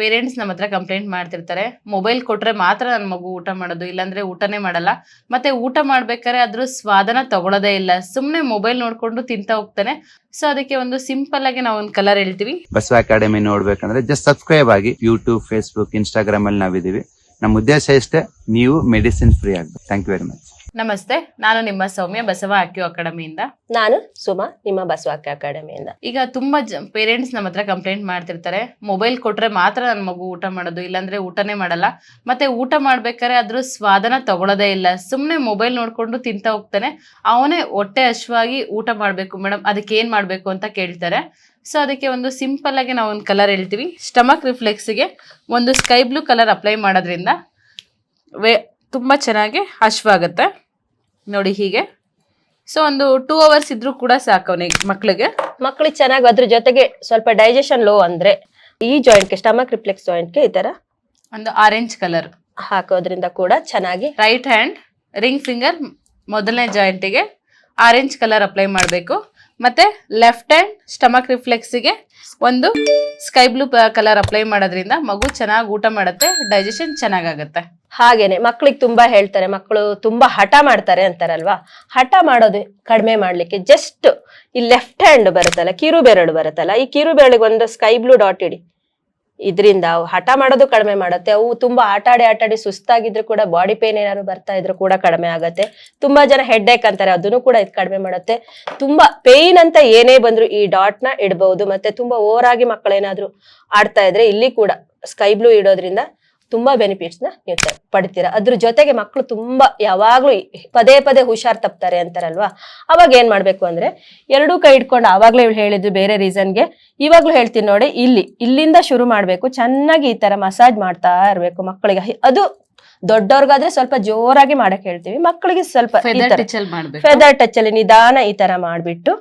Parents ನಮ್ಮ ಹತ್ರ complaint ಮಾಡ್ತಿರ್ತಾರೆ. ಮೊಬೈಲ್ ಕೊಟ್ರೆ ಮಾತ್ರ ನನ್ನ ಮಗು ಊಟ ಮಾಡೋದು, ಇಲ್ಲಾಂದ್ರೆ ಊಟನೇ ಮಾಡಲ್ಲ. ಮತ್ತೆ ಊಟ ಮಾಡ್ಬೇಕಾದ್ರೆ ಅದ್ರ ಸ್ವಾದನ ತಗೊಳ್ಳೋದೇ ಇಲ್ಲ. ಸುಮ್ಮನೆ ಮೊಬೈಲ್ ನೋಡ್ಕೊಂಡು ತಿಂತಾ ಹೋಗ್ತಾನೆ. ಸೊ ಅದಕ್ಕೆ ಒಂದು ಸಿಂಪಲ್ ಆಗಿ ನಾವು ಒಂದು ಕಲರ್ ಹೇಳ್ತೀವಿ. ಬಸವ ಅಕಾಡೆಮಿ ನೋಡ್ಬೇಕಂದ್ರೆ ಜಸ್ಟ್ ಸಬ್ಸ್ಕ್ರೈಬ್ ಆಗಿ ಯೂಟ್ಯೂಬ್ ಫೇಸ್ಬುಕ್ ಇನ್ಸ್ಟಾಗ್ರಾಮ್ ಅಲ್ಲಿ ನಾವಿದೀವಿ ನಮ್ಮ ಉದ್ದೇಶ ಇಷ್ಟೇ, ನೀವು ಮೆಡಿಸಿನ್ ಫ್ರೀ ಆಗ್ಬೇಕು. ಥ್ಯಾಂಕ್ ಯು ವೆರಿ ಮಚ್ ನಮಸ್ತೆ ನಾನು ನಿಮ್ಮ ಸೌಮ್ಯ ಬಸವ ಅಕ್ಯೂ ಅಕಾಡೆಮಿಯಿಂದ. ನಾನು ಸುಮಾ ನಿಮ್ಮ ಬಸವಾಕ್ಯ ಅಕಾಡೆಮಿಯಿಂದ. ಈಗ ತುಂಬಾ ಪೇರೆಂಟ್ಸ್ ನಮ್ಮ ಹತ್ರ ಕಂಪ್ಲೇಂಟ್ ಮಾಡ್ತಿರ್ತಾರೆ. ಮೊಬೈಲ್ ಕೊಟ್ರೆ ಮಾತ್ರ ನನ್ನ ಮಗು ಊಟ ಮಾಡೋದು ಇಲ್ಲಾಂದ್ರೆ ಊಟನೇ ಮಾಡಲ್ಲ. ಮತ್ತೆ ಊಟ ಮಾಡ್ಬೇಕಾದ್ರೆ ಅದ್ರ ಸ್ವಾದನ ತಗೊಳ್ಳೋದೇ ಇಲ್ಲ. ಸುಮ್ಮನೆ ಮೊಬೈಲ್ ನೋಡ್ಕೊಂಡು ತಿಂತಾ ಹೋಗ್ತಾನೆ. ಅವನೇ ಹೊಟ್ಟೆ ಹಶ್ವಾಗಿ ಊಟ ಮಾಡಬೇಕು ಮೇಡಮ್ ಅದಕ್ಕೆ ಏನ್ ಮಾಡಬೇಕು ಅಂತ ಕೇಳ್ತಾರೆ. ಸೊ ಅದಕ್ಕೆ ಒಂದು ಸಿಂಪಲ್ ಆಗಿ ನಾವು ಒಂದು ಕಲರ್ ಹೇಳ್ತೀವಿ ಸ್ಟಮಕ್ ರಿಫ್ಲೆಕ್ಸ್ಗೆ ಒಂದು ಸ್ಕೈ ಬ್ಲೂ ಕಲರ್ ಅಪ್ಲೈ ಮಾಡೋದ್ರಿಂದ ವೇ ತುಂಬ ಚೆನ್ನಾಗಿ ಹಶ್ವಾಗುತ್ತೆ ನೋಡಿ ಹೀಗೆ. ಸೊ ಒಂದು ಟೂ ಅವರ್ಸ್ ಇದ್ರೂ ಕೂಡ ಸಾಕು ಅವನಿಗೆ ಮಕ್ಕಳಿಗೆ ಮಕ್ಕಳಿಗೆ ಚೆನ್ನಾಗಿ ಅದ್ರ ಜೊತೆಗೆ ಸ್ವಲ್ಪ ಡೈಜೆಷನ್ ಲೋ ಅಂದ್ರೆ ಈ ಜಾಯಿಂಟ್ಗೆ ಸ್ಟಮಕ್ ರಿಫ್ಲೆಕ್ಸ್ ಜಾಯಿಂಟ್ಗೆ ಈ ತರ ಒಂದು ಆರೆಂಜ್ ಕಲರ್ ಹಾಕೋದ್ರಿಂದ ಕೂಡ ಚೆನ್ನಾಗಿ ರೈಟ್ ಹ್ಯಾಂಡ್ ರಿಂಗ್ ಫಿಂಗರ್ ಮೊದಲನೇ ಜಾಯಿಂಟಿಗೆ ಆರೆಂಜ್ ಕಲರ್ ಅಪ್ಲೈ ಮಾಡಬೇಕು. ಮತ್ತೆ ಲೆಫ್ಟ್ ಹ್ಯಾಂಡ್ ಸ್ಟಮಕ್ ರಿಫ್ಲೆಕ್ಸಿಗೆ ಒಂದು ಸ್ಕೈ ಬ್ಲೂ ಕಲರ್ ಅಪ್ಲೈ ಮಾಡೋದ್ರಿಂದ ಮಗು ಚೆನ್ನಾಗಿ ಊಟ ಮಾಡುತ್ತೆ ಡೈಜೆಷನ್ ಚೆನ್ನಾಗಾಗುತ್ತೆ ಹಾಗೇನೆ ಮಕ್ಳಿಗೆ ತುಂಬಾ ಹೇಳ್ತಾರೆ ಮಕ್ಕಳು ತುಂಬಾ ಹಠ ಮಾಡ್ತಾರೆ ಅಂತಾರಲ್ವಾ? ಹಠ ಮಾಡೋದು ಕಡಿಮೆ ಮಾಡ್ಲಿಕ್ಕೆ ಜಸ್ಟ್ ಈ ಲೆಫ್ಟ್ ಹ್ಯಾಂಡ್ ಬರುತ್ತಲ್ಲ ಕಿರು ಬೆರಳು ಬರುತ್ತಲ್ಲ, ಈ ಕಿರು ಬೆರಳಿಗೆ ಒಂದು ಸ್ಕೈ ಬ್ಲೂ ಡಾಟ್ ಇಡಿ. ಇದರಿಂದ ಅವು ಹಠ ಮಾಡೋದು ಕಡಿಮೆ ಮಾಡುತ್ತೆ, ಅವು ತುಂಬಾ ಆಟಾಡಿ ಆಟಾಡಿ ಸುಸ್ತಾಗಿದ್ರು ಕೂಡ ಬಾಡಿ ಪೇನ್ ಏನಾದ್ರು ಬರ್ತಾ ಇದ್ರು ಕೂಡ ಕಡಿಮೆ ಆಗುತ್ತೆ. ತುಂಬಾ ಜನ ಹೆಡ್ ಏಕ್ ಅಂತಾರೆ, ಅದನ್ನು ಕೂಡ ಇದು ಕಡಿಮೆ ಮಾಡುತ್ತೆ. ತುಂಬಾ ಪೇನ್ ಅಂತ ಏನೇ ಬಂದ್ರು ಈ ಡಾಟ್ನ ಇಡಬಹುದು ಮತ್ತೆ ತುಂಬಾ ಓವರ್ ಆಗಿ ಮಕ್ಕಳೇನಾದ್ರು ಆಡ್ತಾ ಇದ್ರೆ ಇಲ್ಲಿ ಕೂಡ ಸ್ಕೈ ಬ್ಲೂ ಇಡೋದ್ರಿಂದ ತುಂಬಾ ಬೆನಿಫಿಟ್ಸ್ನ ನೀವು ಪಡ್ತೀರಾ? ಅದ್ರ ಜೊತೆಗೆ ಮಕ್ಕಳು ತುಂಬಾ ಯಾವಾಗ್ಲೂ ಪದೇ ಪದೇ ಹುಷಾರ್ ತಪ್ತಾರೆ ಅಂತಾರಲ್ವಾ? ಅವಾಗ ಏನ್ ಮಾಡ್ಬೇಕು ಅಂದ್ರೆ ಎರಡೂ ಕೈ ಇಟ್ಕೊಂಡು ಆವಾಗ್ಲೇ ಇವ್ಳು ಬೇರೆ ರೀಸನ್ಗೆ ಇವಾಗ್ಲೂ ಹೇಳ್ತೀನಿ ನೋಡಿ ಇಲ್ಲಿ ಇಲ್ಲಿಂದ ಶುರು ಮಾಡ್ಬೇಕು ಚೆನ್ನಾಗಿ ಈ ತರ ಮಸಾಜ್ ಮಾಡ್ತಾ ಇರ್ಬೇಕು ಮಕ್ಕಳಿಗೆ. ಅದು ದೊಡ್ಡವ್ರಿಗಾದ್ರೆ ಸ್ವಲ್ಪ ಜೋರಾಗಿ ಮಾಡಕ್ ಹೇಳ್ತೀವಿ ಮಕ್ಕಳಿಗೆ ಸ್ವಲ್ಪ ಫೆದರ್ ಟಚ್ ಅಲ್ಲಿ ನಿಧಾನ ಈ ತರ ಮಾಡ್ಬಿಟ್ಟು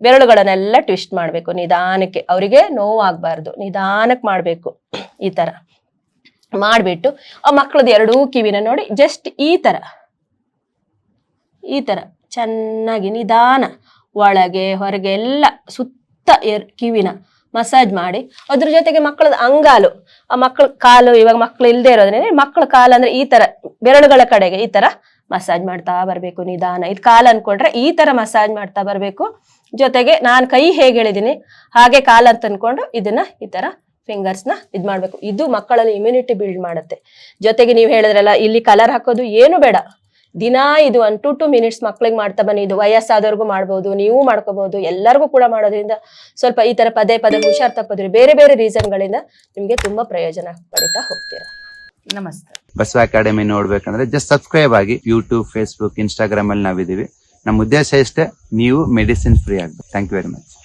ಬೆರಳುಗಳನ್ನೆಲ್ಲ ಟ್ವಿಸ್ಟ್ ಮಾಡ್ಬೇಕು ನಿಧಾನಕ್ಕೆ. ಅವರಿಗೆ ನೋವಾಗ್ಬಾರ್ದು ನಿಧಾನಕ್ಕೆ ಮಾಡ್ಬೇಕು ಈ ತರ. ಮಾಡ್ಬಿಟ್ಟು ಆ ಮಕ್ಕಳದ್ದು ಎರಡೂ ಕಿವಿನ ನೋಡಿ ಜಸ್ಟ್ ಈ ಥರ ಈ ಥರ ಚೆನ್ನಾಗಿ ನಿಧಾನ ಒಳಗೆ ಹೊರಗೆ ಎಲ್ಲ ಸುತ್ತ ಎರ್ ಕಿವಿನ ಮಸಾಜ್ ಮಾಡಿ ಅದ್ರ ಜೊತೆಗೆ ಮಕ್ಕಳದ ಅಂಗಾಲು. ಆ ಮಕ್ಕಳ ಕಾಲು ಇವಾಗ ಮಕ್ಕಳು ಇಲ್ಲದೆ ಇರೋದ್ರಿಂದ ಮಕ್ಕಳ ಕಾಲು ಅಂದ್ರೆ ಈ ತರ ಬೆರಳುಗಳ ಕಡೆಗೆ ಈ ತರ ಮಸಾಜ್ ಮಾಡ್ತಾ ಬರಬೇಕು ನಿಧಾನ. ಇದು ಕಾಲು ಅನ್ಕೊಂಡ್ರೆ ಈ ತರ ಮಸಾಜ್ ಮಾಡ್ತಾ ಬರಬೇಕು. ಜೊತೆಗೆ ನಾನು ಕೈ ಹೇಗೆ ಹೇಳಿದೀನಿ ಹಾಗೆ ಕಾಲು ಅಂತ ಅನ್ಕೊಂಡು ಇದನ್ನ ಈ ತರ ಫಿಂಗರ್ಸ್ನ ಇದ್ ಮಾಡ್ಬೇಕು. ಇದು ಮಕ್ಕಳಲ್ಲಿ ಇಮ್ಯುನಿಟಿ ಬಿಲ್ಡ್ ಮಾಡುತ್ತೆ. ಜೊತೆಗೆ ನೀವು ಹೇಳಿದ್ರಲ್ಲ ಇಲ್ಲಿ ಕಲರ್ ಹಾಕೋದು ಏನು ಬೇಡ. ದಿನಾ ಇದು ಒನ್ ಟು ಟು ಮಿನಿಟ್ಸ್ ಮಕ್ಳಿಗೆ ಮಾಡ್ತಾ ಬನ್ನಿ. ಇದು ವಯಸ್ಸಾದವ್ರಿಗೂ ಮಾಡ್ಬೋದು ನೀವು ಮಾಡ್ಕೋಬಹುದು ಎಲ್ಲರಿಗೂ ಕೂಡ ಮಾಡೋದ್ರಿಂದ ಸ್ವಲ್ಪ ಈ ತರ ಪದೇ ಪದೇ ಹುಷಾರ್ ತಪ್ಪದ್ರಿ ಬೇರೆ ಬೇರೆ ರೀಸನ್ಗಳಿಂದ ನಿಮ್ಗೆ ತುಂಬಾ ಪ್ರಯೋಜನ ಪಡಿತಾ ಹೋಗ್ತೀರಾ. ನಮಸ್ತೆ. ಬಸವ ಅಕಾಡೆಮಿ ನೋಡ್ಬೇಕಂದ್ರೆ ಜಸ್ಟ್ ಸಬ್ಸ್ಕ್ರೈಬ್ ಆಗಿ ಯೂಟ್ಯೂಬ್ ಫೇಸ್ಬುಕ್ ಇನ್ಸ್ಟಾಗ್ರಾಮ್ ಅಲ್ಲಿ ನಾವಿದೀವಿ ನಮ್ಮ ಉದ್ದೇಶ ಇಷ್ಟೇ ನೀವು ಮೆಡಿಸಿನ್ ಫ್ರೀ ಆಗ್ಬೇಕು. Thank you very much